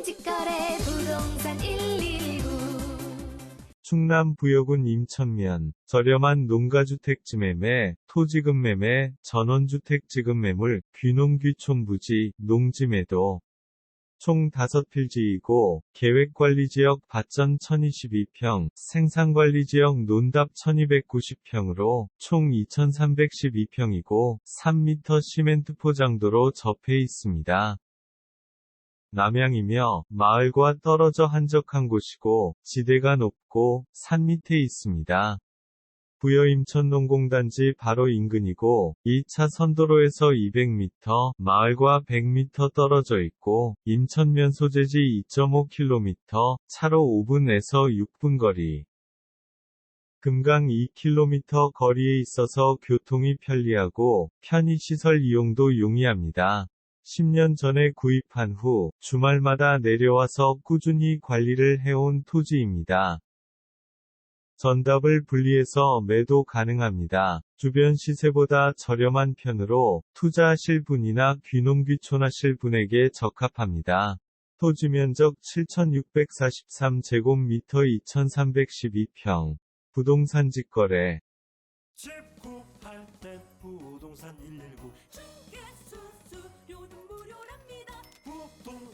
부동산 직거래 부동산 119 충남 부여군 임천면, 저렴한 농가주택 지 매매, 토지금 매매, 전원주택 지금 매물, 귀농귀촌 부지, 농지매도. 총 5필지이고, 계획관리지역 밭전 1022평, 생산관리지역 논답 1290평으로, 총 2312평이고, 3m 시멘트 포장도로 접해 있습니다. 남양이며 마을과 떨어져 한적한 곳이고 지대가 높고 산 밑에 있습니다. 부여 인천농공단지 바로 인근이고 2차 선도로에서 200m, 마을과 100m 떨어져 있고 인천면 소재지 2.5km, 차로 5분에서 6분 거리. 금강 2km 거리에 있어서 교통이 편리하고 편의시설 이용도 용이합니다. 10년 전에 구입한 후 주말마다 내려와서 꾸준히 관리를 해온 토지입니다. 전답을 분리해서 매도 가능합니다. 주변 시세보다 저렴한 편으로 투자하실 분이나 귀농귀촌하실 분에게 적합합니다. 토지 면적 7643제곱미터 2312평. 부동산 직거래.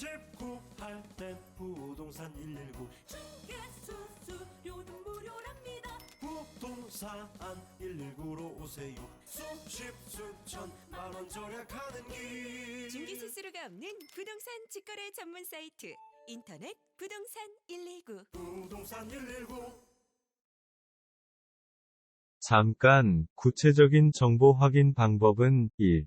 집 구할 땐 부동산 119 수수료도 무료랍니다. 부동산 119로 오세요. 수십 수천 만원 절약하는 길. 중개 수수료가 없는 부동산 직거래 전문 사이트 인터넷 부동산 119 부동산 119 잠깐, 구체적인 정보 확인 방법은 1.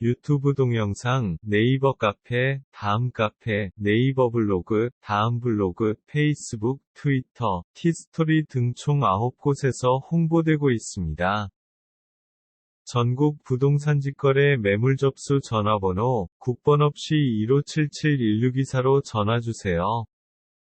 유튜브 동영상, 네이버 카페, 다음 카페, 네이버 블로그, 다음 블로그, 페이스북, 트위터, 티스토리 등 총 9곳에서 홍보되고 있습니다. 전국 부동산 직거래 매물 접수 전화번호 국번 없이 1577-1624로 전화주세요.